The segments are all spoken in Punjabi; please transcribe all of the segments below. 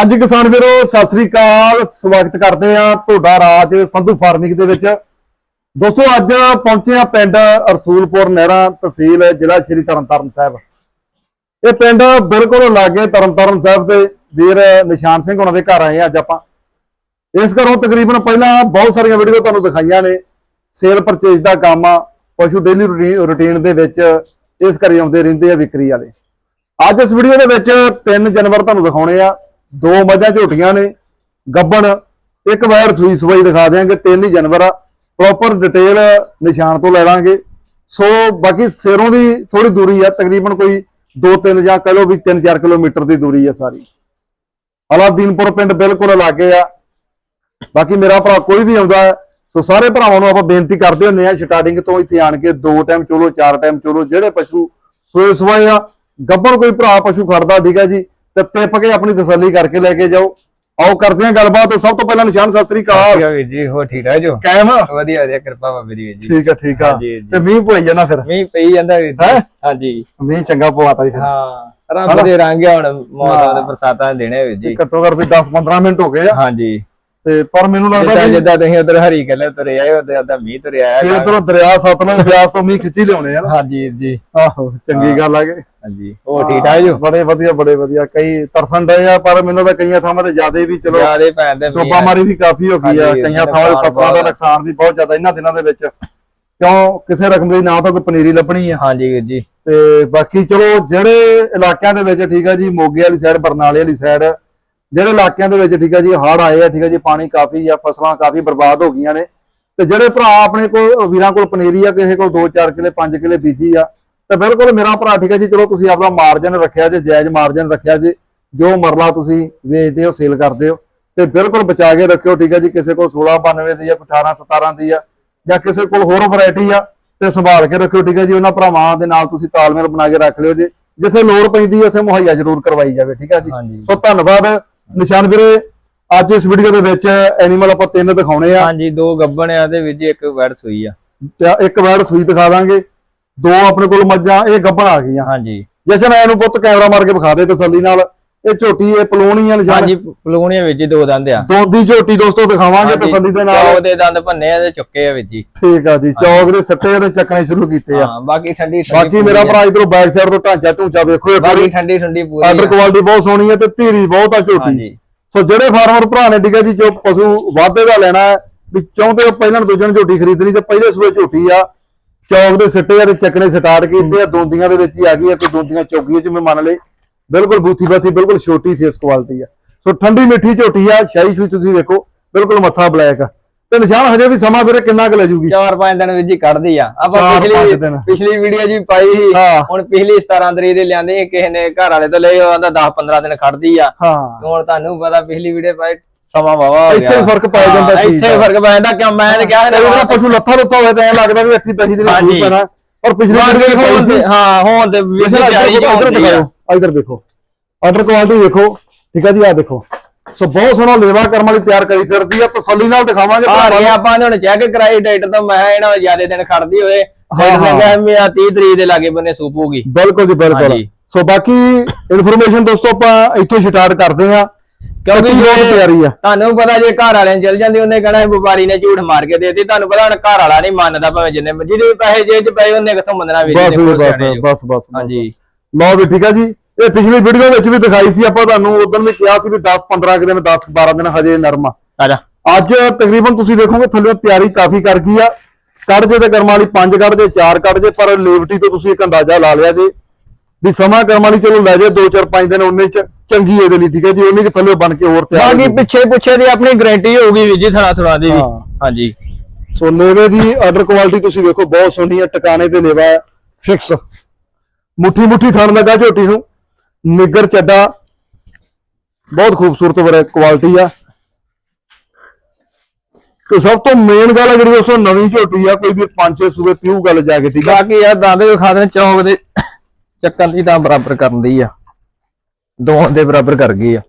ਅੱਜ ਕਿਸਾਨ ਵੀਰੋ, ਸਤਿ ਸ੍ਰੀ ਅਕਾਲ। ਸਵਾਗਤ ਕਰਦੇ ਆ ਤੁਹਾਡਾ ਰਾਜ ਸੰਧੂ ਫਾਰਮਿੰਗ ਦੇ ਵਿੱਚ। ਦੋਸਤੋ, ਅੱਜ ਪਹੁੰਚੇ ਆ ਪਿੰਡ ਰਸੂਲਪੁਰ ਨਹਿਰਾ ਤਹਿਸੀਲ ਜ਼ਿਲ੍ਹਾ ਸ਼੍ਰੀ ਤਰਨਤਾਰਨ ਸਾਹਿਬ। ਇਹ ਪਿੰਡ ਬਿਲਕੁਲ ਲਾਗੇ ਤਰਨਤਾਰਨ ਸਾਹਿਬ ਦੇ ਵੀਰ ਨਿਸ਼ਾਨ ਸਿੰਘ ਉਹਨਾਂ ਦੇ ਘਰ ਆਏ ਅੱਜ ਆਪਾਂ। ਇਸ ਘਰੋਂ ਤਕਰੀਬਨ ਪਹਿਲਾਂ ਬਹੁਤ ਸਾਰੀਆਂ ਵੀਡੀਓ ਤੁਹਾਨੂੰ ਦਿਖਾਈਆਂ ਨੇ। ਸੇਲ ਪਰਚੇਜ ਦਾ ਕੰਮ ਆ, ਪਸ਼ੂ ਡੇਲੀ ਰੂਟੀਨ ਦੇ ਵਿੱਚ ਇਸ ਘਰੇ ਆਉਂਦੇ ਰਹਿੰਦੇ ਆ ਵਿਕਰੀ ਵਾਲੇ। ਅੱਜ ਇਸ ਵੀਡੀਓ ਦੇ ਵਿੱਚ ਤਿੰਨ ਜਨਵਰ ਤੁਹਾਨੂੰ ਦਿਖਾਉਣੇ ਆ। ਦੋ ਮੱਝਾਂ ਝੋਟੀਆਂ ਨੇ ਗੱਬਣ ਇੱਕ ਵਾਰ ਸੂਈ ਸਵਾਈ ਦਿਖਾ ਦਿਆਂਗੇ ਤਿੰਨ ਹੀ ਜਾਨਵਰ ਆ। ਪ੍ਰੋਪਰ ਡਿਟੇਲ ਨਿਸ਼ਾਨ ਤੋਂ ਲੈ ਲਾਂਗੇ। ਸੋ ਬਾਕੀ ਸਿਰੋਂ ਦੀ ਥੋੜੀ ਦੂਰੀ ਆ ਤਕਰੀਬਨ ਕੋਈ 2-3 ਜਾਂ ਕਹ ਲਓ ਵੀ 3-4 ਕਿਲੋਮੀਟਰ ਦੀ ਦੂਰੀ ਆ ਸਾਰੀ। ਅਲਾਦੀਨਪੁਰ ਪਿੰਡ ਬਿਲਕੁਲ ਲਾਗੇ ਆ। ਬਾਕੀ ਮੇਰਾ ਭਰਾ ਕੋਈ ਵੀ ਆਉਂਦਾ ਹੈ, ਸੋ ਸਾਰੇ ਭਰਾਵਾਂ ਨੂੰ ਆਪਾਂ ਬੇਨਤੀ ਕਰਦੇ ਹੁੰਦੇ ਆ ਸਟਾਰਟਿੰਗ ਤੋਂ ਇੱਥੇ ਆਣ ਕੇ ਦੋ ਟਾਈਮ ਚੋਲੋ ਚਾਰ ਟਾਈਮ ਚੋਲੋ ਜਿਹੜੇ ਪਸ਼ੂ ਸੋਏ ਸਵਾਏ ਆ ਗੱਬੜ ਕੋਈ ਭਰਾ ਪਸ਼ੂ ਖੜਦਾ ਠੀਕ ਹੈ ਜੀ। ਤੇ ਟਿੱਪ ਕੇ ਆਪਣੀ ਤਸੱਲੀ ਕਰਕੇ ਲੈ ਕੇ ਜਾਓ। ਆਓ ਕਰਦੇ ਆ ਗੱਲਬਾਤ। ਸਭ ਤੋਂ ਪਹਿਲਾਂ ਨਿਸ਼ਾਨ ਅਕਾਲ। ਵਧੀਆ ਵੀਰ ਜੀ ਹੋ ਠੀਕ ਠਾਕ ਜੋ? ਕਾਇਮ? ਵਧੀਆ ਵਧੀਆ ਕਿਰਪਾ ਬਾਬੇ ਦੀ ਜੀ। ਠੀਕ ਆ ਠੀਕ ਆ। ਤੇ ਮੀਂਹ ਪਈ ਜਾਣਾ ਫਿਰ? ਮੀਂਹ ਪਈ ਜਾਂਦਾ ਹੈਂ? ਜੀ। ਹਾਂਜੀ। ਮੀਂਹ ਚੰਗਾ ਪਵਾਤਾ ਜੀ ਫਿਰ। ਹਾਂ ਰੱਬ ਦੇ ਰੰਗ ਆ ਹੁਣ ਮੌਸਮ ਦੇ ਬਰਸਾਤਾਂ ਦੇਣੇ ਵੀਰ ਜੀ। ਘੱਟੋ ਘੱਟ ਵੀ 10-15 ਮਿੰਟ ਹੋ ਗਏ ਆ। ਹਾਂਜੀ। ਤੇ ਪਰ ਮੈਨੂੰ ਲੱਗਦਾ ਜਿੱਦਾਂ ਤੁਸੀਂ ਉਧਰ ਹਰੀ ਕੱਲੇ ਤੁਰੇ ਆਏ ਉਧਰ ਉਧਰ ਮੀਂਹ ਤੁਰਿਆ ਆਇਆ। ਇਧਰੋਂ ਦਰਿਆ ਸਤਲੁਜ ਬਿਆਸ ਤੋਂ ਮੀਂਹ ਖਿੱਚੀ ਲਿਆਉਣੇ ਆ ਹਾਂਜੀ ਜੀ। ਆਹੋ ਚੰਗੀ ਗੱਲ ਆ ਕਿ। ਹਾਂਜੀ। ਹੋ ਠੀਕ ਠਾਕ ਜੋ? ਬੜੇ ਵਧੀਆ ਬੜੇ ਵਧੀਆ। ਕਈ ਤਰਸਣ ਡਏ ਆ ਪਰ ਮੈਨੂੰ ਤਾਂ ਕਈਆਂ ਥਾਵਾਂ ਤੇ ਜ਼ਿਆਦੇ ਵੀ ਚਲੋ ਜਿਆਦੇ ਪੈਣ ਦੇ ਟੋਪਾ ਮਾਰੀ ਵੀ ਕਾਫੀ ਹੋ ਗਈ ਆ। ਹਾਂਜੀ, ਕਈਆਂ ਥਾਵਾਂ ਤੇ ਨੁਕਸਾਨ ਫਸਲਾਂ ਦਾ ਬਹੁਤ ਆ। ਨੁਕਸਾਨ ਵੀ ਬਹੁਤ ਜ਼ਿਆਦਾ ਇਹਨਾਂ ਦਿਨਾਂ ਦੇ ਵਿੱਚ। ਕਿਉਂ? ਕਿਸੇ ਰਕਮ ਦੀ ਨਾ ਤਾਂ ਕੋਈ ਪਨੀਰੀ ਲੱਭਣੀ ਆ। ਹਾਂਜੀ ਵੀਰ ਜੀ। ਤੇ ਬਾਕੀ ਚਲੋ ਜਿਹੜੇ ਇਲਾਕਿਆਂ ਦੇ ਵਿੱਚ ਠੀਕ ਆ ਜੀ ਮੋਗੇ ਵਾਲੀ ਸਾਈਡ ਬਰਨਾਲੇ ਵਾਲੀ ਸਾਈਡ ਜਿਹੜੇ ਇਲਾਕਿਆਂ ਦੇ ਵਿੱਚ ਠੀਕ ਆ ਜੀ ਹੜ੍ਹ ਆਏ ਆ ਠੀਕ ਆ ਜੀ ਪਾਣੀ ਕਾਫੀ ਆ ਫਸਲਾਂ ਕਾਫੀ ਬਰਬਾਦ ਹੋ ਗਈਆਂ ਨੇ। ਤੇ ਜਿਹੜੇ ਭਰਾ ਆਪਣੇ ਕੋਲ ਵੀਰਾਂ ਕੋਲ ਪਨੀਰੀ ਆ ਕਿਸੇ ਕੋਲ 2-4 ਕਿਲੇ 5 ਕਿਲੇ ਬੀਜੀ ਆ ਤੇ ਬਿਲਕੁਲ ਮੇਰਾ ਭਰਾ ਠੀਕ ਆ ਜੀ ਚਲੋ ਤੁਸੀਂ ਆਪਣਾ ਮਾਰਜਨ ਰੱਖਿਆ ਜੇ ਜਾਇਜ਼ ਮਾਰਜਨ ਰੱਖਿਆ ਜੇ ਜੋ ਮਰਲਾ ਤੁਸੀਂ ਵੇਚਦੇ ਹੋ ਸੇਲ ਕਰਦੇ ਹੋ ਤੇ ਬਿਲਕੁਲ ਬਚਾ ਕੇ ਰੱਖਿਓ ਠੀਕ ਆ ਜੀ ਕਿਸੇ ਕੋਲ 1692 ਦੀ ਆ 18 17 ਦੀ ਆ ਜਾਂ ਕਿਸੇ ਕੋਲ ਹੋਰ ਵੈਰਾਈਟੀ ਆ ਤੇ ਸੰਭਾਲ ਕੇ ਰੱਖਿਓ ਠੀਕ ਹੈ ਜੀ ਉਹਨਾਂ ਭਰਾਵਾਂ ਦੇ ਨਾਲ ਤੁਸੀਂ ਤਾਲਮੇਲ ਬਣਾ ਕੇ ਰੱਖ ਲਿਓ ਜੀ ਜਿੱਥੇ ਲੋੜ ਪੈਂਦੀ ਹੈ ਉੱਥੇ ਮੁਹੱਈਆ ਜ਼ਰੂਰ ਕਰਵਾਈ ਜਾਵੇ ਠੀਕ ਹੈ ਜੀ। ਸੋ ਧੰਨਵਾਦ ਨਿਸ਼ਾਨ ਵੀਰੇ ਅੱਜ ਇਸ ਵੀਡੀਓ ਦੇ ਵਿੱਚ ਐਨੀਮਲ ਆਪਾਂ ਤਿੰਨ ਦਿਖਾਉਣੇ ਆ। ਹਾਂਜੀ ਦੋ ਗੱਬਣ ਆ ਤੇ ਜੀ ਇੱਕ ਵੜ ਸੂਈ ਆ। ਇੱਕ ਵਾਰ ਸੂਈ ਦਿਖਾ ਦਾਂਗੇ। ਦੋ ਆਪਣੇ ਕੋਲ ਮੱਝਾਂ ਇਹ ਗੱਭਣ ਆ ਗਈਆਂ। ਹਾਂਜੀ। ਜਸ਼ਨ ਇਹਨੂੰ ਪੁੱਤ ਕੈਮਰਾ ਮਾਰ ਕੇ ਵਿਖਾ ਦੇ ਤਸੱਲੀ ਨਾਲ। ਇਹ ਝੋਟੀ ਇਹ ਪਲੂਣੀ ਆ ਨਿਸ਼ਾਨ। ਹਾਂਜੀ ਪਲੂਣੀਆਂ ਜੀ ਦੋ ਦੰਦ ਆ। ਦੋਦੀ ਝੋਟੀ ਦੋਸਤੋ ਦਿਖਾਵਾਂਗੇ ਤਸੱਲੀ ਦੇ ਨਾਲ। ਚੌਕ ਦੇ ਦੰਦ ਭੰਨੇ ਆ ਤੇ ਚੁੱਕੇ ਆ ਜੀ ਠੀਕ ਆ ਜੀ ਚੌਕ ਦੇ ਸੱਟੇ ਦੇ ਚੱਕਣੇ ਸ਼ੁਰੂ ਕੀਤੇ ਆ। ਹਾਂ ਬਾਕੀ ਠੰਡੀ ਠੰਡੀ ਬਾਕੀ ਮੇਰਾ ਪੂਰੀ। ਭਰਾ ਇਧਰੋਂ ਬੈਕ ਸਾਈਡ ਤੋਂ ਢਾਂਚਾ ਢੂੰਚਾ ਵੇਖੋ ਬਾਕੀ ਵਾਰੀ। ਠੰਡੀ ਠੰਡੀ ਪੂਰੀ ਆਰਡਰ। ਕੁਆਲਿਟੀ ਬਹੁਤ ਸੋਹਣੀ ਹੈ ਤੇ ਧੀਰੀ ਬਹੁਤ ਆ ਝੋਟੀ। ਹਾਂਜੀ। ਸੋ ਜਿਹੜੇ ਫਾਰਮਰ ਭਰਾ ਨੇ ਠੀਕ ਹੈ ਜੀ ਜੋ ਪਸ਼ੂ ਵਾਧੇ ਦਾ ਲੈਣਾ ਵੀ ਚਾਹੁੰਦੇ ਹੋ ਪਹਿਲਾਂ ਦੂਜੇ ਨੂੰ ਝੋਟੀ ਖਰੀਦਣੀ ਤੇ ਪਹਿਲੇ ਸੂਏ ਝੋਟੀ ਆ। ਚੌਕ ਦੇ ਸਿੱਟੇ ਆ ਤੇ ਚੱਕਣੇ ਸਟਾਰਟ ਕੀਤੇ ਆ ਦੋਂਦੀਆਂ ਦੇ ਵਿੱਚ ਹੀ ਆ ਗਈ ਆ ਤੇ ਦੋਂਦੀਆਂ ਚੌਕੀਆਂ ਚ ਮੈਂ ਮੰਨ ਲਈ ਬਿਲਕੁਲ ਬੂਥੀ ਬਾਥੀ ਬਿਲਕੁਲ ਛੋਟੀ ਫੇਸ ਕੁਆਲਿਟੀ ਆ। ਸੋ ਠੰਡੀ ਮਿੱਠੀ ਝੋਟੀ ਆ ਸ਼ਾਹੀ ਸ਼ੂਈ ਤੁਸੀਂ ਦੇਖੋ ਬਿਲਕੁਲ ਮੱਥਾ ਬਲੈਕ ਆ। ਤੇ ਨਿਸ਼ਾਨ ਹਜੇ ਵੀ ਸਮਾਂ ਵੀਰੇ ਕਿੰਨਾ ਕੁ ਲੈ ਜੂਗੀ? ਚਾਰ ਪੰਜ ਦਿਨ ਵੀਰ ਜੀ ਕੱਢਦੀ ਆ। ਆਪਾਂ ਪਿਛਲੀ। ਪਿਛਲੀ ਵੀਡੀਓ ਜੀ ਪਾਈ ਸੀ ਹਾਂ। ਹੁਣ ਪਿਛਲੀ 17 ਤਰੀਕ ਦੇ ਲਿਆਂਦੇ ਕਿਸੇ ਨੇ ਘਰ ਵਾਲੇ ਤੋਂ ਲਈ ਉਹ ਆਂਦਾ 10 15 ਦਿਨ ਖੜਦੀ ਆ। ਹਾਂ। ਹੁਣ ਤੁਹਾਨੂੰ ਪਤਾ ਪਿਛਲੀ ਵੀਡੀਓ ਪਾਈ ਸਮਾਂ ਵਾਵਾ ਹੋ ਗਿਆ ਇੱਥੇ ਹੀ ਫ਼ਰਕ ਪੈ ਜਾਂਦਾ ਹਾਂ, ਚੀਜ਼ ਇੱਥੇ ਹੀ ਦਾ। ਫ਼ਰਕ ਪੈ ਜਾਂਦਾ ਕਿਉਂ? ਮੈਂ ਤੇ ਕਿਹਾ ਕਈ ਵਾਰ ਪਸ਼ੂ ਲੱਥਾ ਲੁੱਥਾ ਹੋਵੇ ਤਾਂ ਐਂ ਲੱਗਦਾ ਵੀ ਅੱਠੀ ਦਹੀ ਦਿਨ ਹਾਂਜੀ। ਪੈਣਾ। ਪਰ ਪਿਛਲੇ ਵਿੱਚ ਪਾਈ ਹੁਣ ਸੀ ਤੇ- ਹਾਂ ਹੁਣ ਤੇ ਵੀਰ ਜੀ ਤਿਆਰੀ ਚ ਇਧਰ ਹੁੰਦੀ ਆ। ਦਿਖਾਓ ਇਧਰ ਦੇਖੋ। ਆਰਡਰ ਕੁਆਲਿਟੀ ਦੇਖੋ। ਠੀਕ ਹੈ ਜੀ ਆ ਦੇਖੋ। ਸੋ ਬਹੁਤ ਸੋਹਣਾ ਲੇਵਾ ਕਰਮ ਵਾਲੀ ਤਿਆਰ ਕਰੀ ਫਿਰਦੀ ਆ ਤਸੱਲੀ ਨਾਲ ਦਿਖਾਵਾਂਗੇ ਆ ਰਹੀ ਨੂੰ। ਆਪਾਂ ਨੇ ਹੁਣ ਚੈੱਕ ਕਰਾਈ ਡੇਟ ਤੋਂ ਮੈਂ ਇਹਨਾਂ ਜਿਆਦੇ ਦਿਨ ਖੜਦੀ ਹੋਏ ਹਾਂ, ਹਾਂ। ਹਾਂ। ਹਾਂ ਮੇਰਾ 30 ਤਰੀਕ ਦੇ ਲਾਗੇ ਬੰਨੇ ਸੂਪ ਹੋਗੀ ਬਿਲਕੁਲ ਜੀ ਬਿਲਕੁਲ। ਹਾਂਜੀ। ਸੋ ਬਾਕੀ ਇਨਫੋਰਮੇਸ਼ਨ ਦੋਸਤੋ ਆਪਾਂ ਇੱਥੋਂ ਸਟਾਰਟ ਕਰਦੇ ਆ ਕਿਉਂਕਿ ਬਹੁਤ ਜੇ- ਪਿਆਰੀ ਆ। ਤੁਹਾਨੂੰ ਪਤਾ ਜੇ ਘਰ ਵਾਲਿਆਂ ਚਲ ਜਾਂਦੀ ਉਹਨੇ ਕਹਣਾ ਵਪਾਰੀ ਨੇ ਝੂਠ ਮਾਰ ਕੇ ਦੇਤੀ ਤੁਹਾਨੂੰ ਪਤਾ ਹੁਣ ਘਰ ਵਾਲਾ ਨਹੀਂ ਮੰਨਦਾ ਭਾਵੇਂ ਜਿੰਨੇ ਜਿਹਦੇ ਪੈਸੇ ਜੇਬ 'ਚ ਪਏ ਉਹਨੇ ਕਿੱਥੋਂ ਮੰਨਣਾ ਵੀ ਬਸ ਜੀ, ਬਸ ਬਸ ਬਸ ਹਾਂਜੀ। ਲਓ ਵੀ ਠੀਕ ਆ ਜੀ। ਇਹ ਪਿਛਲੀ ਵੀਡੀਓ ਵਿੱਚ ਵੀ ਦਿਖਾਈ ਸੀ ਆਪਾਂ ਤੁਹਾਨੂੰ ਉਦੋਂ ਵੀ ਕਿਹਾ ਸੀ ਵੀ 10 15 ਕੁ ਦਿਨ 10 12 ਦਿਨ ਹਜੇ ਨਰਮ। ਆ ਜਾ। ਅੱਜ ਤਕਰੀਬਨ ਤੁਸੀਂ ਦੇਖੋਗੇ ਥੱਲੇ ਤਿਆਰੀ ਕਾਫੀ ਕਰ ਗਈ ਆ। ਕੱਢ ਜੇ ਤੇ ਕਰਮ ਵਾਲੀ ਪੰਜ ਕੱਢ ਜੇ ਚਾਰ ਕੱਢ ਜੇ ਪਰ ਲੇਵਟੀ ਤੋਂ ਤੁਸੀਂ ਇੱਕ ਅੰਦਾਜ਼ਾ ਲਾ ਲਿਆ ਜੇ। ਵੀ ਸਮਾਂ ਕਰਮ ਵਾਲੀ ਚਲੋ ਲੈ ਜੇ 2 4 5 ਦਿਨ ਉਹਨੇ ਚ ਚੰਗੀ ਇਹਦੇ ਲਈ ਠੀਕ ਹੈ ਜੀ ਉਹਨੇ ਕਿ ਥੱਲੇ ਬਣ ਕੇ ਹੋਰ ਤਿਆਰ ਬਾਕੀ। ਪਿੱਛੇ ਪੁੱਛੇ ਦੀ ਆਪਣੀ ਗਾਰੰਟੀ ਹੋਊਗੀ ਵੀ ਜੀ ਥਣਾ ਥਣਾ ਦੀ ਵੀ। ਹਾਂ। ਹਾਂਜੀ। ਸੋ ਲੇਵੇ ਦੀ ਆਰਡਰ ਕੁਆਲਿਟੀ ਤੁਸੀਂ ਵੇਖੋ ਬਹੁਤ ਸੋਹਣੀ ਹੈ ਟਿਕਾਣੇ ਤੇ ਲੇਵਾ ਫਿਕਸ ਮੁੱਠੀ ਮੁੱਠੀ ਥਣ ਲੱਗਾ ਝੋਟੀ ਨੂੰ। ਨਿੱਗਰ ਚੱਡਾ ਬਹੁਤ ਖੂਬਸੂਰਤ ਵਰ ਕੁਆਲਿਟੀ ਆ। ਤੇ ਸਭ ਤੋਂ ਮੇਨ ਗੱਲ ਆ ਜਿਹੜੀ ਦੋਸਤੋ ਨਵੀਂ ਝੋਟੀ ਆ ਕੋਈ ਵੀ ਪੰਜ ਛੇ ਸੂਬੇ ਪਿਊ ਗੱਲ ਜਾ ਕੇ ਠੀਕ ਆ। ਬਾਕੀ ਯਾਰ ਦਾਦੇ ਵੀ ਖਾਦੇ ਚੌਂਕ ਦੇ ਚੱਕਣ ਦੀ ਤਾਂ ਬਰਾਬਰ ਕਰਨ ਦੀ ਆ। ਦੋਹਾਂ ਦੇ ਬਰਾਬਰ ਕਰ ਗਈ ਆ।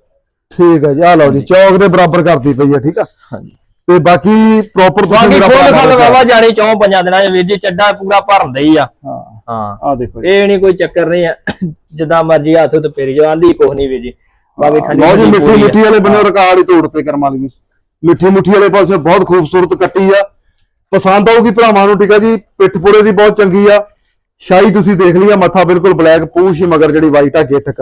ਠੀਕ ਆ ਜੀ ਆ ਲਓ ਜੀ ਚੌਕ ਦੇ ਬਰਾਬਰ ਕਰਦੀ ਪਈ ਆ ਠੀਕ ਆ? ਹਾਂਜੀ। ਤੇ ਬਾਕੀ ਪ੍ਰੋਪਰ ਬਾਕੀ ਖੋਲ ਖਲ ਵਾਵਾ ਜਾਣੀ ਚੌਂ ਪੰਜਾਂ ਦਿਨਾਂ ਦੇ ਵੀਰ ਜੀ ਚੱਡਾ ਪੂਰਾ ਭਰਨ ਹੀ ਆ। ਹਾਂ ਹਾਂ। ਆ ਦੇਖੋ ਜੀ। ਇਹ ਨਹੀਂ ਕੋਈ ਚੱਕਰ ਨਹੀਂ ਆ। ਜਿੱਦਾਂ ਮਰਜ਼ੀ ਹੱਥ ਤੇ ਫੇਰੀ ਜਾਣ ਦੀ ਕੁਛ ਨਹੀਂ ਵੀਰ ਜੀ। ਬਾਕੀ ਠੰਡੀ ਲਓ ਜੀ ਠੰਡੀ ਮਿੱਠੀ ਪੂਰੀ ਆ। ਮਿੱਠੀ ਵਾਲੇ ਬੰਨੇ ਰਿਕਾਰਡ ਹੀ ਤੋੜਤੇ ਕਰਮ ਵਾਲੀ ਨੇ ਮਿੱਠੀ ਮੁੱਠੀ ਵਾਲੇ ਪਾਸੇ ਬਹੁਤ ਖੂਬਸੂਰਤ ਕੱਟੀ ਆ। ਪਸੰਦ ਆਊਗੀ ਭਰਾਵਾਂ ਨੂੰ ਠੀਕ ਆ ਜੀ। ਪਿੱਠ ਪੂਰੇ ਦੀ ਬਹੁਤ ਚੰਗੀ ਆ। ਸ਼ਾਹੀ ਤੁਸੀਂ ਦੇਖ ਲਿਆ ਮੱਥਾ ਬਿਲਕੁਲ ਬਲੈਕ ਪੂਛ ਹੀ ਮਗਰ ਜਿਹੜੀ ਵਾਈਟ ਆ ਗਿੱਟਕ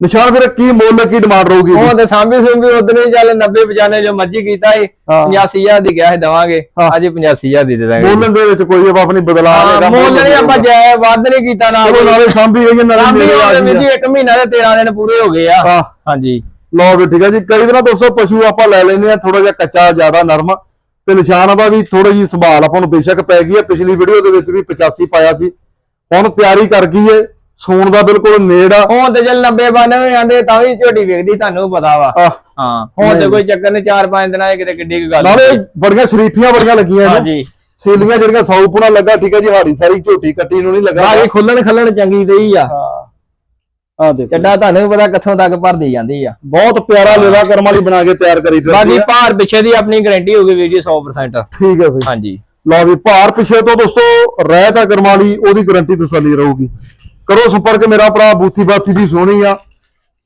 ਨਿਸ਼ਾਨ ਫਿਰ ਕੀ ਮੁੱਲ ਕੀ ਡਿਮਾਂਡ ਰਹੂਗੀ ਉਹ ਤੇ ਸਾਂਭੀ ਸੁੰਭੀ ਉਦੋਂ ਹੀ ਚੱਲ 90 95 ਜੋ ਮਰਜ਼ੀ ਕੀਤਾ ਹਾਂ। 85000 ਦੀ ਗਿਆ ਸੀ ਦਵਾਂਗੇ ਹਾਂ। ਅੱਜ 85000 ਦੀ ਦੇ ਦਾਂਗੇ। ਮੁੱਲ ਦੇ ਵਿੱਚ ਕੋਈ ਆਪਾਂ ਆਪਣੀ ਬਦਲਾ ਹਾਂ, ਮੁੱਲ ਨਹੀਂ ਆਪਾਂ ਜਾਇ ਵੱਧ ਨਹੀਂ ਕੀਤਾ ਨਾ ਚਲੋ ਨਾਲੇ ਸਾਂਭੀ ਹੋਈ ਨਰਮ ਸਾਂਭੀ ਮੇਰੇ ਆ ਉਹਦੇ ਗਈ ਆ। ਇੱਕ ਮਹੀਨਾ ਦੇ 13 ਦਿਨ ਪੂਰੇ ਹੋ ਗਏ ਆ। ਹਾਂ। ਹਾਂਜੀ। ਲਓ ਵੀ ਠੀਕ ਹੈ ਜੀ ਕਈ ਵਾਰ ਦੋਸਤੋ ਪਸ਼ੂ ਆਪਾਂ ਲੈ ਲੈਂਦੇ ਆ ਥੋੜਾ ਜਿਹਾ ਕੱਚਾ ਜ਼ਿਆਦਾ ਨਰਮ। ਤੇ ਨਿਸ਼ਾਨ ਦਾ ਵੀ ਥੋੜੀ ਜੀ ਸੰਭਾਲ ਆਪਾਂ ਨੂੰ ਬੇਸ਼ੱਕ ਪੈ ਗਈ ਹੈ ਪਿਛਲੀ ਵੀਡੀਓ ਦੇ ਵਿੱਚ ਵੀ 85 ਪਾਇਆ ਸੀ। ਹੁਣ ਤਿਆਰੀ ਕਰ ਗਈ ਏ। ਸੂਣ ਦਾ ਬਿਲਕੁਲ ਨੇੜ। ਆ ਹੁਣ ਤੇ ਚੱਲ 90 92 ਆਂਦੇ ਤਾਂ ਵੀ ਝੋਟੀ ਵੇਖਦੀ ਤੁਹਾਨੂੰ ਪਤਾ ਵਾ। ਹਾਂ। ਹੁਣ ਤੇ। ਕੋਈ ਚੱਕਰ ਨਹੀਂ 4-5 ਦਿਨਾਂ 'ਚ ਕਿਤੇ ਕਿੱਡੀ ਕੁ ਗੱਲ ਨਾਲੇ ਬੜੀਆਂ ਸ਼ਰੀਫੀਆਂ ਬੜੀਆਂ ਲੱਗੀਆਂ ਨੇ। ਹਾਂਜੀ। ਸੀਲੀਆਂ ਜਿਹੜੀਆਂ ਸੌਪੁਣਾ ਲੱਗਾ ਠੀਕ ਹੈ ਜੀ ਹਾੜੀ ਸਾਰੀ ਝੋਟੀ ਕੱਟੀ ਨੂੰ ਨਹੀਂ ਲੱਗਾ। ਬਾਕੀ ਖੁੱਲਣ ਖੱਲਣ ਚੰਗੀ ਦੇਈ ਆ। ਆ ਦੇਖੋ। ਚੱਡਾ ਤੁਹਾਨੂੰ ਵੀ ਪਤਾ ਕਿੱਥੋਂ ਤੱਕ ਭਰਦੀ ਜਾਂਦੀ ਆ। ਬਹੁਤ ਪਿਆਰਾ ਲੇਵਾ ਕਰਮ ਵਾਲੀ ਬਣਾ ਕੇ ਤਿਆਰ ਕਰੀ ਫਿਰਦੀ ਬਾਕੀ। ਭਾਰ ਪਿੱਛੇ ਦੀ ਆਪਣੀ ਗਾਰੰਟੀ ਹੋਊਗੀ ਵੀਰ ਜੀ 100% ਠੀਕ ਹੈ ਬਈ। ਹਾਂਜੀ। ਲਓ ਵੀ ਭਾਰ ਪਿਛੇ ਤੋਂ ਦੋਸਤੋ ਰਹਿਤ ਆ ਕਰਮ ਵਾਲੀ ਉਹਦੀ ਗਾਰੰਟੀ ਤਸੱਲੀ ਰਹੂਗੀ। ਕਰੋ ਸੰਪਰਕ ਮੇਰਾ ਭਰਾ ਬੂਥੀ ਬਾਥੀ ਦੀ ਸੋਹਣੀ ਆ।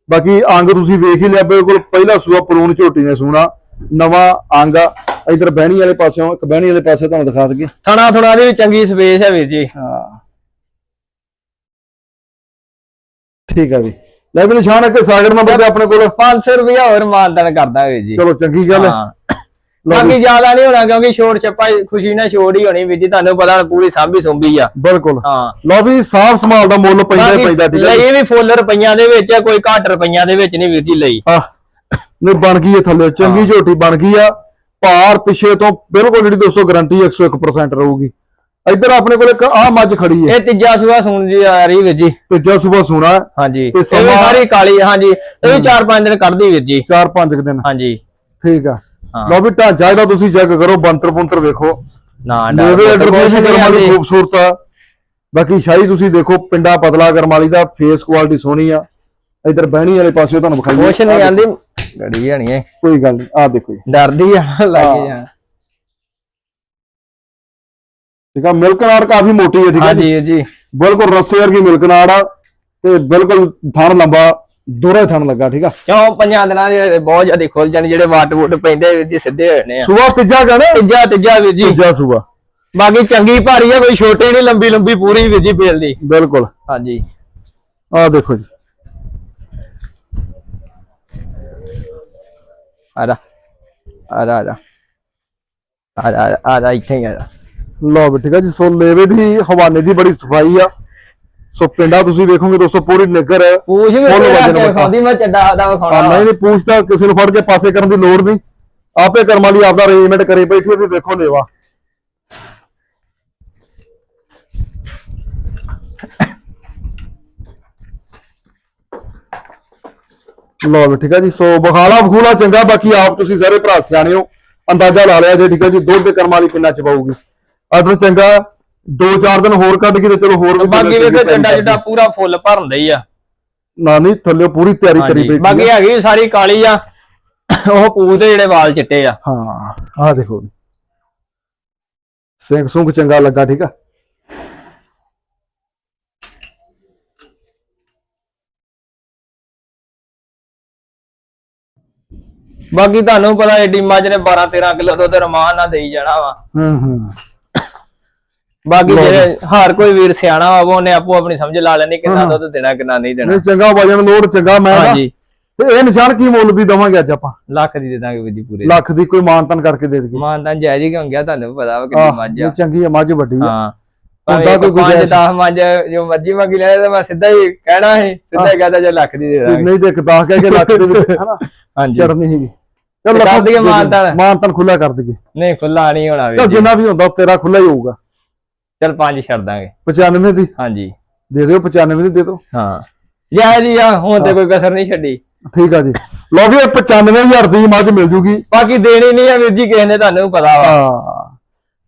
ਬਾਕੀ ਅੰਗ ਤੁਸੀਂ ਵੇਖ ਹੀ ਲਿਆ ਬਿਲਕੁਲ ਪਹਿਲਾ ਸੂਆ ਪਲੂਣ ਝੋਟੀ ਨੇ ਸੋਹਣਾ ਨਵਾਂ ਅੰਗ ਆ। ਇਧਰ ਬਹਿਣੀ ਵਾਲੇ ਪਾਸਿਓਂ ਇੱਕ ਬਹਿਣੀ ਵਾਲੇ ਪਾਸੇ ਤੁਹਾਨੂੰ ਦਿਖਾ ਦਈਏ। ਥਣਾ ਥੁਣਾ ਦੀ ਚੰਗੀ ਸਪੇਸ ਹੈ ਵੀਰ ਜੀ। ਹਾਂ। ਠੀਕ ਆ ਵੀ ਲੈ ਵੀ ਨਿਸ਼ਾਨ ਅੱਗੇ ਸਾਗਰ ਨੰਬਰ ਤੇ ਆਪਣੇ ਕੋਲ। 500 ਰੁਪਇਆ ਹੋਰ ਮਾਨਦਾਨ ਕਰਦਾ ਵੀਰ ਜੀ। ਚਲੋ ਚੰਗੀ ਗੱਲ ਹੈ। ਬਾਕੀ ਜ਼ਿਆਦਾ ਨਹੀਂ ਹੋਣਾ ਕਿਉਂਕਿ ਛੋੜ ਛੱਪਾ ਖੁਸ਼ੀ ਨਾਲ ਛੋੜ ਹੀ ਹੋਣੀ ਵੀਰ ਜੀ ਤੁਹਾਨੂੰ ਪਤਾ ਪੂਰੀ ਸਾਂਭੀ ਸੁੰਭੀ ਆ। ਬਿਲਕੁਲ। ਹਾਂ। ਲਓ ਵੀ ਸਾਫ਼ ਸੰਭਾਲ ਦਾ ਮੁੱਲ ਪੈਂਦਾ ਪੈਂਦਾ ਠੀਕ ਹੈ। ਲਈ ਵੀ ਫੁੱਲ ਰੁਪਈਆਂ ਦੇ ਵਿੱਚ ਕੋਈ ਘੱਟ ਰੁਪਈਆਂ ਦੇ ਵਿੱਚ ਨਹੀਂ ਵੀਰ ਜੀ ਲਈ। ਆਹ ਨਹੀਂ ਬਣ ਗਈ ਹੈ ਥੱਲੇ। ਚੰਗੀ ਝੋਟੀ ਬਣ ਗਈ ਆ। ਭਾਰ ਪਿਛੇ ਤੋਂ ਬਿਲਕੁਲ ਜਿਹੜੀ ਦੋਸਤੋ ਗਾਰੰਟੀ 101% ਰਹੂਗੀ। ਇੱਧਰ ਆਪਣੇ ਕੋਲ ਇੱਕ ਆਹ ਮੱਝ ਖੜੀ ਹੈ ਇਹ ਤੀਜਾ ਸੂਆ ਸੁਣ ਜੀ ਆ ਰਹੀ ਵੀਰ ਜੀ। ਤੀਜਾ ਸਵੇਰ ਸੋਣਾ ਹਾਂਜੀ। ਤੇ ਸਮਾਂ- ਸਾਰੀ ਕਾਲੀ ਹਾਂਜੀ। ਇਹ ਵੀ 4-5 ਦਿਨ ਕੱਢਦੀ ਵੀਰ ਜੀ। 4-5 ਦਿਨ। ਹਾਂਜੀ। ਠੀਕ ਆ। ਲਓ ਵੀ ਢਾਂਚਾ ਇਹਦਾ ਤੁਸੀਂ ਚੈੱਕ ਕਰੋ ਬੰਤਰ ਬੰਤਰ ਵੇਖੋ। ਨਾ ਦੀ ਵੀ ਕਰਮ ਆਂਦੀ। ਖੂਬਸੂਰਤ ਆ। ਬਾਕੀ ਸ਼ਾਹੀ ਤੁਸੀਂ ਦੇਖੋ ਪਿੰਡਾ ਪਤਲਾ ਕਰਮ ਵਾਲੀ ਦਾ ਫੇਸ ਕੁਆਲਿਟੀ ਸੋਹਣੀ ਆ। ਇੱਧਰ ਬਹਿਣੀ ਵਾਲੇ ਪਾਸੇ ਤੁਹਾਨੂੰ ਵਿਖਾਈਏ। ਕੁਛ ਨਹੀਂ ਆਂਦੀ। ਗੜੀ ਜਾਣੀ ਹੈ ਕੋਈ ਗੱਲ ਨਹੀਂ ਆ ਦੇਖੋ ਜੀ। ਡਰਦੀ ਆ ਲੱਗੇ ਜਾ ਠੀਕ ਆ ਮਿਲਕ ਨਾੜ ਕਾਫੀ ਮੋਟੀ ਹੈ ਠੀਕ ਹੈ ਜੀ। ਜੀ ਬਿਲਕੁਲ ਰੱਸੇ ਵਰਗੀ ਮਿਲਕ ਨਾੜ ਆ ਤੇ ਬਿਲਕੁਲ ਥਣ ਲੰਬਾ ਦੋਹਰਾ ਥਣ ਲੱਗਾ ਠੀਕ ਆ। ਕਿਉਂ ਪੰਜਾਂ ਦਿਨਾਂ ਦੇ ਬਹੁਤ ਜ਼ਿਆਦਾ ਖੁੱਲ ਜਾਣ ਜਿਹੜੇ ਵਾਟ ਵੁੱਟ ਪੈਂਦੇ ਜੀ ਸਿੱਧੇ ਨੇ ਆ। ਸੂਆ ਤੀਜਾ ਗਣੇ ਤੀਜਾ ਤੀਜਾ ਵੀਰ ਜੀ। ਤੀਜਾ ਸੂਆ। ਬਾਕੀ ਚੰਗੀ ਭਾਰੀ ਆ ਕੋਈ ਛੋਟੀ ਨਹੀਂ ਲੰਬੀ ਲੰਬੀ ਪੂਰੀ ਵੀਰ ਜੀ ਬੇਲ ਦੀ। ਬਿਲਕੁਲ। ਹਾਂਜੀ। ਆ ਦੇਖੋ ਜੀ। ਆ ਜਾ। ਆ ਜਾ ਇੱਥੇ ਆ ਲਓ ਵੀ ਠੀਕ ਆ ਜੀ ਸੋ ਲੇਵੇ ਦੀ ਹਵਾਨੇ ਦੀ ਬੜੀ ਸਫ਼ਾਈ ਆ। ਸੋ ਪਿੰਡਾ ਤੁਸੀਂ ਵੇਖੋਗੇ ਦੋਸਤੋ ਪੂਰੀ ਨਿੱਗਰ ਹੈ। ਪੂਛ ਵੀ ਫੁੱਲ ਵਜਨ। ਖਾਂਦੀ ਮੈਂ ਚੱਡਾ ਆ ਵਿਖਾਉਣਾ ਨਹੀਂ ਨਹੀਂ ਪੂਛ ਤਾਂ ਕਿਸੇ ਨੂੰ ਫੜ ਕੇ ਪਾਸੇ ਕਰਨ ਦੀ ਲੋੜ ਨਹੀਂ। ਆਪੇ ਕਰਮ ਵਾਲੀ ਆਪਦਾ ਅਰੇਂਜਮੈਂਟ ਕਰੇ ਬੈਠੀ ਵੀ ਵੇਖੋ ਲੇਵਾ। ਲਓ ਵੀ ਠੀਕ ਆ ਜੀ ਸੋ ਬਖਾਲਾ ਬਖੂਲਾ ਚੰਗਾ ਬਾਕੀ ਆਪ ਤੁਸੀਂ ਸਾਰੇ ਭਰਾ ਸਿਆਣੇ ਹੋ। ਅੰਦਾਜ਼ਾ ਲਾ ਲਿਆ ਜੇ ਠੀਕ ਆ ਜੀ ਦੁੱਧ ਦੇ ਕਰਮ ਵਾਲੀ ਕਿੰਨਾ ਚ ਪਾਊਗੀ ਆਰਡਰ ਚੰਗਾ ਦੋ ਚਾਰ ਦਿਨ ਹੋਰ ਕੱਢ ਕੇ ਤੇ ਚਲੋ ਹੋਰ ਵੀ ਬਾਕੀ ਵੇਖੋ ਚੱਡਾ। ਚੱਡਾ ਪੂਰਾ ਫੁੱਲ ਭਰਨ ਦਈ ਆ। ਨਾ ਨਹੀਂ ਥੱਲੇ ਪੂਰੀ ਤਿਆਰੀ ਕਰੀ ਬੈਠੀ ਬਾਕੀ। ਹੈਗੀ ਸਾਰੀ ਕਾਲੀ ਆ। ਉਹ ਪੂਛ ਦੇ ਜਿਹੜੇ ਵਾਲ ਚਿੱਟੇ ਆ। ਹਾਂ ਆਹ ਦੇਖੋ। ਸਿੰਘ ਸੁੰਗ ਚੰਗਾ ਲੱਗਾ ਠੀਕ ਆ? ਬਾਕੀ ਤੁਹਾਨੂੰ ਪਤਾ ਏਡੀ ਮੱਝ ਨੇ 12 13 ਕਿਲੋ ਦੁੱਧ ਰਮਾਨ ਨਾਲ ਦੇਈ ਜਾਣਾ ਵਾ। ਹੂੰ ਹੂੰ। ਬਾਕੀ। ਜਿਹੜੇ ਹਰ ਕੋਈ ਵੀਰ ਸਿਆਣਾ ਵਾ ਉਹਨੇ ਆਪੋ ਆਪਣੀ ਸਮਝ ਲਾ ਲੈਣੀ ਕਿੰਨਾ। ਦੁੱਧ ਦੇਣਾ ਕਿੰਨਾ ਨਹੀਂ ਦੇਣਾ। ਨਹੀਂ ਚੰਗਾ ਵਜਨ ਲੋਡ ਚੰਗਾ ਮੈਂ ਹਾਂਜੀ। ਤੇ ਇਹ ਨਿਸ਼ਾਨ ਕੀ ਮੁੱਲ ਦੀ ਦਵਾਂਗੇ ਅੱਜ ਆਪਾਂ? ਲੱਖ ਦੀ ਦੇ ਦਾਂਗੇ ਵੀਰ ਜੀ ਪੂਰੇ। ਲੱਖ ਦੀ ਕੋਈ ਮਾਨਤਨ ਕਰਕੇ ਦੇ ਦੇਗੀ ਮਾਨਦਾਨ ਜਾਇਜ਼ ਹੀ ਕਿਉਂ ਗਿਆ ਤੁਹਾਨੂੰ ਪਤਾ ਵਾ ਕਿੰਨੀ ਮੱਝ ਇਹ ਆ ਚੰਗੀ ਆ ਮੱਝ ਵੱਡੀ ਆ। ਹਾਂ। ਹੁੰਦਾ ਕੋਈ ਗੁੰਜਾਇਸ਼? 10 ਮੱਝ ਜੋ ਮਰਜ਼ੀ ਮੰਗੀ ਲੈ ਤਾਂ ਮੈਂ ਸਿੱਧਾ ਹੀ ਕਹਿਣਾ ਹੈ ਸਿੱਧਾ ਹੀ ਕਹਦਾ ਜੇ ਲੱਖ ਦੀ ਦੇ ਵੀ ਦਾਂਗੇ। ਨਹੀਂ ਤੇ ਕਦਾਹ ਕਹਿ ਕੇ ਲੱਖ ਦੇ ਵਿੱਚ ਹਨਾ ਹਾਂਜੀ। ਚੜਨੀ ਹੈਗੀ ਚੱਲ ਕਰ ਦਈਏ ਮਾਨਤਾਨ। ਮਾਨਤਨ ਖੁੱਲਾ ਕਰ ਦਈਏ। ਨਹੀਂ ਖੁੱਲਾ ਨਹੀਂ ਹੋਣਾ ਜੀ। ਜਿੰਨਾ ਵੀ ਹੁੰਦਾ ਤੇਰਾ ਖੁੱਲਾ ਹੀ ਹੋਊਗਾ। ਚਲ ਪੰਜ ਛੱਡ ਦਾਂਗੇ। 95 ਦੀ? ਹਾਂਜੀ। ਦੇ ਦਿਓ 95 ਦੀ ਦੇ ਦਿਓ। ਹਾਂ। ਜਾਇਜ਼ ਹੀ ਆ ਹੁਣ ਤੇ ਕੋਈ ਕਸਰ ਨਹੀਂ ਛੱਡੀ। ਠੀਕ ਆ ਜੀ। ਲਓ ਵੀ ਇਹ 95000 ਦੀ ਮੱਝ ਮਿਲ ਜੂਗੀ। ਬਾਕੀ ਦੇਣੀ ਨਹੀਂ ਆ ਵੀਰ ਜੀ ਕਿਸੇ ਨੇ ਤੁਹਾਨੂੰ ਪਤਾ ਵਾ। ਹਾਂ।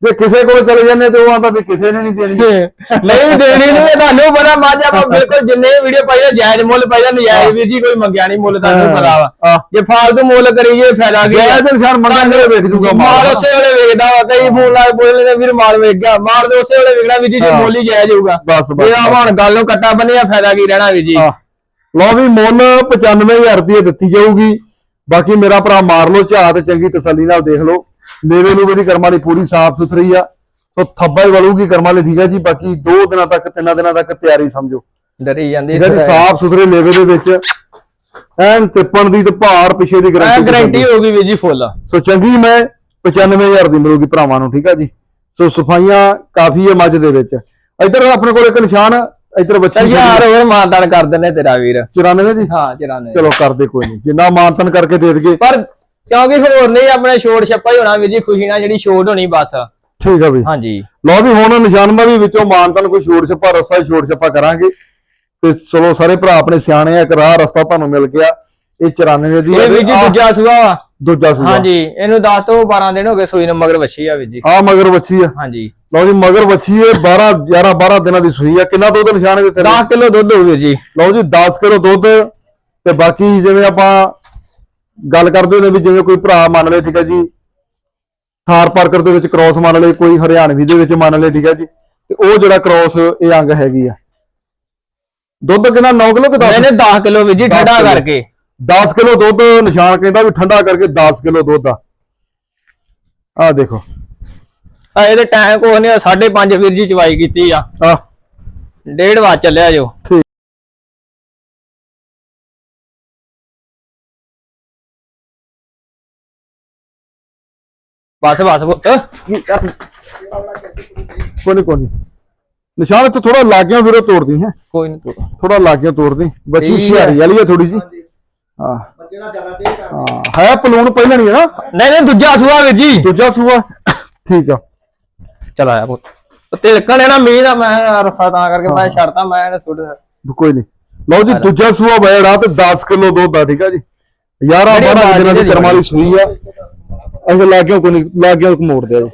ਜੇ ਕਿਸੇ ਕੋਲ ਚਲੇ ਜਾਂਦੇ ਤੇ ਉਹ ਆਂਦਾ ਵੀ ਕਿਸੇ ਨੇ ਨਹੀਂ ਦੇਣੀ। ਨਹੀਂ ਦੇਣੀ ਨਹੀਂ ਤੁਹਾਨੂੰ ਪਤਾ ਮੱਝ ਆਪਾਂ ਬਿਲਕੁਲ ਜਿੰਨੇ ਵੀਡੀਓ ਪਾਈਦਾ ਜਾਇਜ਼ ਮੁੱਲ ਪਾਈਦਾ ਨਜਾਇਜ਼ ਵੀਰ ਜੀ ਕੋਈ ਮੰਗਿਆ ਨਹੀਂ ਮੁੱਲ ਤੁਹਾਨੂੰ ਪਤਾ ਵਾ। ਜੇ ਫਾਲਤੂ ਮੁੱਲ ਕਰੀਏ ਫਾਇਦਾ ਕੀ ਆ? ਜੈ ਦਿਨ ਸ਼ਾਨ ਮੰਗਾਂ ਦੇ ਵੇਖ ਜੂਗਾ ਮਾਲ। ਉਸੇ ਵੇਲੇ ਵੇਚਦਾ ਵਾ ਕਈ ਫੋਨ ਲਾ ਕੇ ਬੋਲਦੇ ਨੇ ਵੀਰ ਮਾਲ ਵੇਚ ਗਿਆ ਮਾਲ ਦੇ ਉਸੇ ਵੇਲੇ ਵਿਕਣਾ ਵੀਰ ਜੀ ਜੇ। ਮੁੱਲ ਹੀ ਜਾਇਜ਼ ਹੋਊਗਾ। ਬਸ ਬਸ ਆ ਹੁਣ ਗੱਲ ਨੂੰ ਕੱਟਾ ਬੰਨਿਆ ਫਾਇਦਾ ਕੀ ਰਹਿਣਾ ਵੀਰ ਜੀ? ਲਓ ਵੀ ਮੁੱਲ 95000 ਦੀ ਇਹ ਦਿੱਤੀ ਜਾਊਗੀ। ਬਾਕੀ ਮੇਰਾ ਭਰਾ ਮਾਰ ਲਓ ਝਾਤ ਤੇ ਚੰਗੀ ਤਸੱਲੀ ਨਾਲ ਦੇਖ ਲਓ। ਲੇਵੇ ਲੂਵੇ ਦੀ ਕਰਮਾਂ ਦੀ ਪੂਰੀ ਸਾਫ਼ ਸੁਥਰੀ ਆ ਸੋ ਥੱਬਾ ਹੀ ਵਲੂਗੀ ਕਰਮਾਂ ਲਈ ਠੀਕ ਹੈ ਜੀ ਬਾਕੀ 2 ਦਿਨਾਂ ਤੱਕ 3 ਦਿਨਾਂ ਤੱਕ ਤਿਆਰੀ ਸਮਝੋ। ਡਰੀ ਜਾਂਦੀ ਹੈ ਜੀ ਸਾਫ਼ ਸੁਥਰੇ ਲੇਵੇ ਦੇ ਵਿੱਚ ਐਨ ਤਿੱਪਣ ਦੀ ਤੇ ਭਾਰ ਪਿਛੇ ਦੀ ਗਾਰੰਟੀ ਗਾਰੰਟੀ ਹੋਊਗੀ ਵੀਰ ਜੀ ਫੁੱਲ। ਸੋ ਚੰਗੀ ਮੈਂ 95000 ਦੀ ਮਿਲੂਗੀ ਭਰਾਵਾਂ ਨੂੰ ਠੀਕ ਆ ਜੀ। ਸੋ ਸਫਾਈਆਂ ਕਾਫੀ ਹੈ ਮੱਝ ਦੇ ਵਿੱਚ। ਇੱਧਰ ਆਪਣੇ ਕੋਲ ਇੱਕ ਨਿਸ਼ਾਨ ਇੱਧਰ ਬੱਚੀ ਯਾਰ ਹੋਰ ਮਾਨਦਾਨ ਕਰ ਦਿੰਨੇ ਤੇਰਾ ਵੀਰ। 94 ਦੀ ਹਾਂ ਚਰਾਨੇ ਚਲੋ ਕਰਦੇ ਕੋਈ ਨਹੀਂ ਜਿੰਨਾ ਮਾਨਤਨ ਕਰਕੇ ਦੇ ਦਈਏ। ਪਰ ਕਿਉਂਕਿ ਹੋਰ ਨਹੀਂ ਆਪਣੇ ਛੋੜ ਛੱਪਾ ਹੀ ਹੋਣਾ ਵੀਰ ਜੀ ਖੁਸ਼ੀ ਨਾਲ ਜਿਹੜੀ ਛੋੜ ਹੋਣੀ ਬਸ। ਠੀਕ ਆ ਬਈ। ਹਾਂਜੀ। ਲਓ ਵੀ ਹੁਣ ਨਿਸ਼ਾਨ ਦਾ ਵੀ ਵਿੱਚੋਂ ਮਾਨਤਨ ਕੋਈ ਛੋੜ ਛੱਪਾ ਰਸਾ ਹੀ ਛੋੜ ਛੱਪਾ ਕਰਾਂਗੇ। ਤੇ ਚਲੋ ਸਾਰੇ ਭਰਾ ਆਪਣੇ ਸਿਆਣੇ ਆ ਇੱਕ ਰਾਹ ਰਸਤਾ ਤੁਹਾਨੂੰ ਮਿਲ ਗਿਆ। ਇਹ 94 ਦੀ ਇਹ ਵੀਰ ਜੀ ਦੂਜਾ ਸੂਆ ਵਾ। ਦੂਜਾ ਸੂਆ। ਹਾਂਜੀ ਇਹਨੂੰ 10 ਤੋਂ 12 ਦਿਨ ਹੋ ਗਏ ਸੂਈ ਨੂੰ ਮਗਰ ਵੱਛੀ ਆ ਵੀਰ ਜੀ। ਆ ਮਗਰ ਬੱਚੀ ਆ। ਹਾਂਜੀ। ਲਓ ਜੀ ਮਗਰ ਬੱਚੀ ਹੈ 12 11 12 ਦਿਨਾਂ ਦੀ ਸੂਈ ਆ। ਕਿੰਨਾ ਦੁੱਧ ਨਿਸ਼ਾਨ ਦੇ ਤੇਰੇ 10 ਕਿਲੋ ਦੁੱਧ ਹੋ ਵੀਰ ਜੀ। ਲਓ ਜੀ 10 ਕਿਲੋ ਦੁੱਧ ਤੇ ਬਾਕੀ ਜਿਵੇਂ ਆਪਾਂ ਗੱਲ ਕਰਦੇ ਹੁੰਦੇ ਵੀ ਜਿਵੇਂ ਕੋਈ ਭਰਾ ਮੰਨ ਲਏ ਠੀਕ ਹੈ ਜੀ। ਥਾਰ ਪਾਰਕਰ ਦੇ ਵਿੱਚ ਕ੍ਰਾਸ ਮੰਨ ਲਏ ਕੋਈ ਹਰਿਆਣਵੀ ਦੇ ਵਿੱਚ ਮੰਨ ਲਏ ਠੀਕ ਹੈ ਜੀ। ਤੇ ਉਹ ਜਿਹੜਾ ਕ੍ਰਾਸ ਇਹ ਅੰਗ ਹੈਗੀ ਆ। ਦੁੱਧ ਕਿੰਨਾ? 9 ਕਿਲੋ ਕਿ 10 ਇਹਨੇ 10 ਕਿਲੋ ਵੀਰ ਜੀ ਠੰਡਾ। ਕਰਕੇ। 10 ਕਿਲੋ ਦੁੱਧ ਨਿਸ਼ਾਨ ਕਹਿੰਦਾ ਵੀ ਠੰਡਾ ਕਰਕੇ 10 ਕਿਲੋ ਦੁੱਧ ਆ। ਆ ਦੇਖੋ। ਆ ਇਹਦੇ ਟਾਈਮ ਕੋਹ ਨਹੀਂ 5.5 ਵੀਰ ਜੀ ਚਵਾਈ ਕੀਤੀ ਆ। ਆ ਡੇਢ ਵਾਰ ਚੱਲਿਆ ਜੋ। ਬਸ ਬਸ ਪੁੱਤ ਕੋਈ ਨਹੀਂ ਕੋਈ ਨਹੀਂ ਨਿਸ਼ਾਨ ਇੱਥੇ ਥੋੜਾ ਲਾਗਿਆਂ ਵੀਰੋ ਤੋੜਦੀ ਹੈ। ਕੋਈ ਨਹੀਂ ਤੂੰ ਥੋੜਾ ਲਾਗਿਆਂ ਤੋੜਦੀ। ਬੱਚੀ ਹੈ। ਹੁਸ਼ਿਆਰੀ ਵਾਲੀ ਹੈ ਥੋੜੀ ਜੀ ਹਾਂ। ਹਾਂ। ਹੈ ਪਲੂਣ ਪਹਿਲਾਂ ਨਹੀਂ ਹੈ ਨਾ? ਨਹੀਂ ਨਹੀਂ ਦੂਜਾ ਸੂਆ ਵੀਰ ਜੀ। ਦੂਜਾ ਸੂਆ। ਠੀਕ ਆ। ਚਲ ਆਇਆ ਪੁੱਤ। ਤੇ ਕਣੇ ਨਾ ਮੀਂਹ ਦਾ ਮੈਂ ਰਫਾ ਤਾਂ ਕਰਕੇ ਮੈਂ ਛੱਡਤਾ ਮੈਂ ਇਹਨੇ ਸੁੱਟ ਕੋਈ ਨਹੀਂ ਲਓ ਜੀ ਦੂਜਾ ਸੂਆ ਬੈੜਾ ਤੇ 10 ਕਿਲੋ ਦੁੱਧ ਆ ਠੀਕ ਆ ਜੀ। 11 ਜਿਹੜੀ 12 ਦਿਨਾਂ ਦੀ ਬਾਜੀ ਕਰਮ ਵਾਲੀ ਸੂਈ ਆ। ਅਸੀਂ ਲਾਗਿਆਂ ਕੋਈ ਨਹੀਂ ਲਾਗਿਆਂ ਕੋ ਮੋੜ ਦਿਆ ਜੀ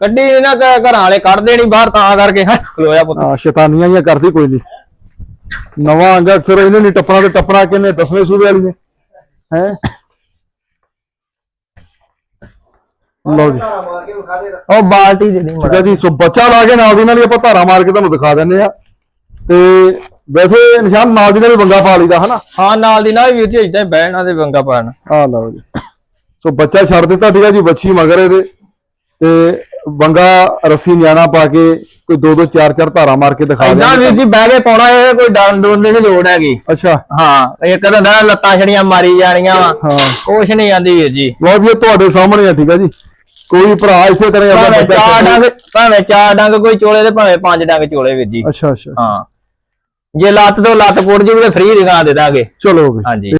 ਕੱਢੀ ਨੀ ਨਾ ਘ- ਘਰਾਂ ਵਾਲੇ ਕੱਢਦੇ ਨਹੀਂ ਬਾਹਰ ਤਾਂ ਕਰਕੇ ਹਾਂ ਖਲੋਇਆ ਪੁੱਤ। ਆ ਸ਼ੈਤਾਨੀਆਂ ਹੀ ਕਰਦੀ ਕੋਈ ਨਹੀਂ ਨਵਾਂ ਅੰਗ ਅਕਸਰ ਇਹਨੇ ਨਹੀਂ ਟੱਪਣਾ ਤੇ ਟੱਪਣਾ ਕਿੰਨੇ ਦਸਵੇਂ ਸੂਬੇ ਵਾਲੀ ਨੇ ਹੈ? ਲਓ ਜੀ। ਉਹ ਬਾਲਟੀ ਦੇ ਨਹੀਂ ਠੀਕ ਹੈ ਜੀ ਸੋ ਬੱਚਾ ਲਾ ਕੇ ਨਾਲ ਦੀ ਨਾਲ ਹੀ ਆਪਾਂ ਧਾਰਾ ਮਾਰ ਕੇ ਤੁਹਾਨੂੰ ਦਿਖਾ ਦਿੰਨੇ ਆ ਤੇ ਵੈਸੇ ਨਿਸ਼ਾਨ ਨਾਲ ਦੀ ਨਾਲ ਹੀ ਬੰਗਾ ਪਾ ਲਈਦਾ ਹਨਾ? ਹਾਂ ਨਾਲ ਦੀ ਨਾਲ ਵੀਰ ਜੀ ਇਦਾਂ ਹੀ ਬਹਿਣਾ ਤੇ ਵੰਗਾ ਪਾਣ। ਆ ਲਓ ਜੀ। ਸੋ ਬੱਚਾ ਛੱਡ ਦਿੱਤਾ ਠੀਕ ਹੈ ਜੀ ਬੱਚੀ ਮਗਰ ਇਹਦੇ। ਤੇ ਬੰਗਾ ਰੱਸੀ ਨਿਆਣਾ ਪਾ ਕੇ ਕੋਈ ਦੋ ਦੋ ਚਾਰ ਚਾਰ ਧਾਰਾ ਮਾਰ ਕੇ ਦਿਖਾ ਇਦਾਂ ਵੀਰ ਦਿੰਦੇ ਜੀ ਬਹਿ ਕੇ ਪਾਉਣਾ ਇਹ ਕੋਈ ਡਰਨ ਡਰਨ ਦੀ ਲੋੜ ਹੈਗੀ। ਅੱਛਾ। ਹਾਂ ਇੱਕ ਤਾਂ ਨਾ ਲੱਤਾਂ ਛੜੀਆਂ ਮਾਰੀ ਜਾਣੀਆਂ ਵਾ। ਹਾਂ। ਕੁਛ ਨਹੀਂ ਆਂਦੀ ਵੀਰ ਜੀ। ਲਓ ਵੀ ਇਹ ਤੁਹਾਡੇ ਸਾਹਮਣੇ ਆ ਠੀਕ ਹੈ ਜੀ। ਕੋਈ ਭਰਾ ਇਸੇ ਤਰ੍ਹਾਂ ਆਪਣਾ ਬੱਚਾ ਚਾਰ। ਡੰਗ ਭਾਵੇਂ ਚਾਰ ਡੰਗ ਕੋਈ ਚੋਲੇ ਤੇ ਭਾਵੇਂ ਪੰਜ ਡੰਗ ਚੋਲੇ ਵੀਰ ਜੀ। ਅੱਛਾ ਅੱਛਾ। ਹਾਂ। ਜੇ ਲੱਤ ਤੋਂ ਲੱਤ ਪੁੱਟ ਜੂ ਤੇ ਫ੍ਰੀ ਦਿਖਾ ਦੇ ਦਾਂਗੇ। ਚਲੋ ਵੀ ਹਾਂਜੀ।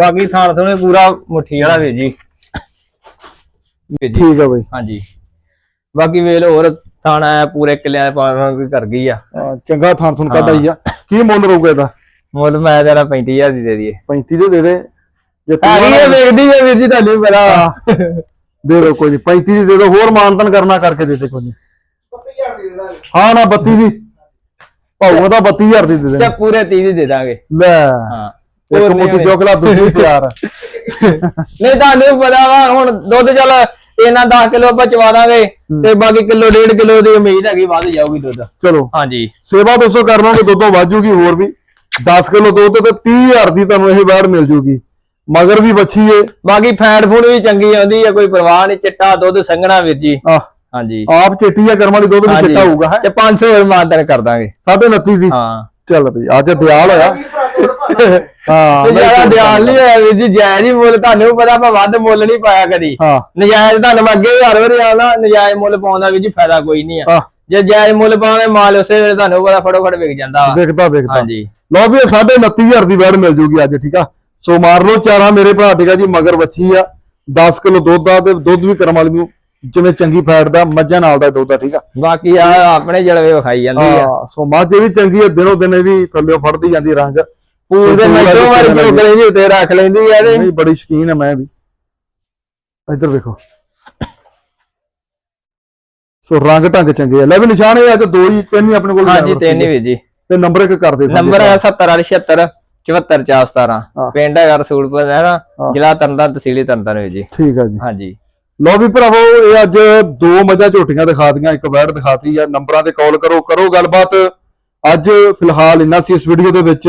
ਬਾਕੀ ਥਾਣ ਥੋਣੇ ਪੂਰਾ ਮੁੱਠੀ ਵਾਲਾ ਵੀਰ ਜੀ। ਵੀਰ ਜੀ ਠੀਕ ਆ ਬਈ। ਹਾਂਜੀ। ਬਾਕੀ ਵੇਲ ਹੋਰ ਥਾਣਾ ਪੂਰੇ ਕਿੱਲਿਆਂ ਦੇ ਪਾਵਾਂ ਕੋਈ ਕਰ ਗਈ ਆ। ਹਾਂ, ਚੰਗਾ ਥਾਂ ਤੁਹਾਨੂੰ ਕੱਢ ਆਈ ਆ। ਕੀ ਮੁੱਲ ਰਹੂਗਾ ਇਹਦਾ? ਮੁੱਲ ਮੈਂ ਤੇਰਾ 35000 ਦੀ ਦੇ ਦਈਏ। 35 ਦੇ ਦੇ ਦੇ। ਜੇ ਤੂੰ ਇਹ ਵੇਖਦੀ ਹੈ ਵੀਰ ਜੀ ਤੁਹਾਨੂੰ ਵੀ ਪਤਾ ਵਾ। ਦੇ ਦੋ ਕੋਈ ਨਹੀਂ। 35 ਦੀ ਦੇ ਦੋ ਹੋਰ ਮਾਨਤਨ ਕਰਨਾ ਕਰਕੇ ਦੇ ਦੇ ਕੋਈ ਹਾਂ ਨਾ 32 ਦੀ ਭਾਊ ਦਾ 32000 ਦੀ ਦੇ ਤੇ ਦੇ ਪੂਰੇ 30 ਦੀ ਦੇ ਦਾਂਗੇ। ਲੈ। ਹਾਂ। ਇੱਕ ਨਹੀਂ ਚੋਕਲਾ ਦੂਜੀ ਤਿਆਰ ਆ। ਨਹੀਂ ਤੁਹਾਨੂੰ ਵੀ ਪਤਾ ਵਾ ਹੁਣ ਦੁੱਧ ਚੱਲ ਇਹਨਾਂ 10 ਕਿਲੋ ਆਪਾਂ ਚਵਾ ਦਾਂਗੇ ਤੇ ਬਾਕੀ ਕਿਲੋ ਡੇਢ ਕਿਲੋ ਦੀ ਉਮੀਦ ਹੈਗੀ ਵੱਧ ਜਾਊਗੀ ਦੁੱਧ। ਚਲੋ। ਹਾਂਜੀ। ਸੇਵਾ ਦੋਸਤੋ ਕਰ ਲਓਗੇ ਦੁੱਧੋਂ ਵਾਜੂਗੀ ਹੋਰ ਵੀ। 10 ਕਿਲੋ ਦੁੱਧ ਤੇ 30000 ਦੀ ਤੁਹਾਨੂੰ ਇਹ ਬਾੜ ਮਿਲ ਜੂਗੀ। ਮਗਰ ਵੀ ਬੱਚੀ ਏ। ਬਾਕੀ ਫੈਟ ਫੂਡ ਵੀ ਚੰਗੀ ਆਉਂਦੀ ਹੈ ਕੋਈ ਪਰਵਾਹ ਨਹੀਂ ਚਿੱਟਾ ਦੁੱਧ ਸੰਘਣਾ ਵੀਰ ਜੀ। ਹਾਂਜੀ। ਆਪ ਚਿੱਟੀ ਆ ਕਰਮ ਵਾਲੀ ਦੁੱਧ ਵੀ। ਚਿੱਟਾ ਹੋਊਗਾ ਹੈ। ਤੇ 500 ਹੋਰ ਮਾਨਦਾਨ ਕਰ ਦਾਂਗੇ। 29 ਦੀ। ਹਾਂ। ਚੱਲ ਬਈ ਅੱਜ ਦਿਆਲ ਹੋਇਆ। ਹਾਂ ਜ਼ਿਆਦਾ ਧਿਆਨ ਨਹੀਂ ਹੋਇਆ ਵੀਰ ਜੀ ਜਾਇਜ਼ ਹੀ ਮੁੱਲ ਤੁਹਾਨੂੰ ਪਤਾ ਆਪਾਂ ਵੱਧ ਮੁੱਲ ਨਹੀਂ ਪਾਇਆ ਕਦੀ। ਨਜਾਇਜ਼ ਤੁਹਾਨੂੰ ਅੱਗੇ ਹਰ ਵਾਰੀ ਆਉਂਦਾ ਨਜਾਇਜ਼ ਮੁੱਲ ਪਾਉਂਦਾ ਵੀ ਜੀ ਫਾਇਦਾ ਕੋਈ ਨਹੀਂ ਆ। ਜੇ ਜਾਇਜ਼ ਮੁੱਲ ਪਾਵੇਂ ਮਾਲ ਉਸੇ ਵੇਲੇ ਤੁਹਾਨੂੰ ਪਤਾ ਫਟੋ ਫਟ ਵਿਕ ਜਾਂਦਾ ਵਾ। ਵੇਖਦਾ ਵੇਖਦਾ ਹਾਂਜੀ। ਲਓ ਵੀ 29500 ਦੀ ਵੈੜ ਮਿਲ ਜੂਗੀ ਅੱਜ ਠੀਕ ਆ? ਸੋ ਮਾਰ ਲਓ ਚਾਰਾ ਮੇਰੇ ਭਰਾ ਠੀਕ ਆ ਜੀ ਮਗਰ ਵੱਛੀ ਆ। 10 ਕਿਲੋ ਦੁੱਧ ਆ ਤੇ ਦੁੱਧ ਵੀ ਕਰਮ ਵਾਲੀ ਨੂੰ ਜਿਵੇਂ ਚੰਗੀ ਫੈਟ ਦਾ ਮੱਝਾਂ ਨਾਲ ਦਾ ਦੁੱਧ ਆ ਠੀਕ ਆ? ਬਾਕੀ ਆ ਆਪਣੇ ਜਲਵੇ ਵਿਖਾਈ ਜਾਂਦੀ ਆ। ਸੋ ਮੱਝ ਵੀ ਚੰਗੀ ਆ ਦਿਨੋਂ ਦਿਨ ਵੀ ਥੱਲੇ ਫੜਦੀ ਜਾਂਦੀ ਰੰਗ। ਪੂਰ ਦੇ ਵਾਲੀ ਜਿੱਥੇ ਚੋਕ ਲੈਂਦੀ ਉੱਤੇ ਰੱਖ ਲੈਂਦੀ ਆ ਤੇ। ਨਹੀਂ ਬੜੀ ਸ਼ਕੀਨ ਆ ਮੈਂ ਵੀ। ਇੱਧਰ ਵੇਖੋ। ਸੋ ਰੰਗ ਢੰਗ ਚੰਗੇ ਆ। ਲੈ ਵੀ ਨਿਸ਼ਾਨ ਇਹ ਅੱਜ ਦੋ ਹੀ ਤਿੰਨ ਹੀ ਆਪਣੇ ਕੋਲ ਹਾਂਜੀ ਤਿੰਨ ਹੀ। ਵੀਰ ਜੀ। ਤੇ ਨੰਬਰ ਇੱਕ ਕਰਦੇ ਸੀ ਨੰਬਰ ਹੈ 7076 74417 ਹਾਂ। ਪਿੰਡ ਹੈਗਾ ਰਸੂਲਪੁਰ ਨਹਿਰਾ। ਜ਼ਿਲ੍ਹਾ ਤਰਨਤਾਰਨ ਤਹਿਸੀਲ ਤਰਨਤਾਰਨ ਵੀਰ ਜੀ। ਠੀਕ ਆ ਜੀ। ਹਾਂਜੀ। ਲਓ ਵੀ ਭਰਾਵੋ ਇਹ ਅੱਜ ਦੋ ਮੱਝਾਂ ਝੋਟੀਆਂ ਦਿਖਾਤੀਆਂ ਇੱਕ ਬੈੜ ਦਿਖਾਤੀ ਆ। ਨੰਬਰਾਂ ਤੇ ਕਾਲ ਕਰੋ ਕਰੋ ਗੱਲਬਾਤ। ਅੱਜ ਫਿਲਹਾਲ ਇੰਨਾ ਸੀ ਇਸ ਵੀਡੀਓ ਦੇ ਵਿੱਚ।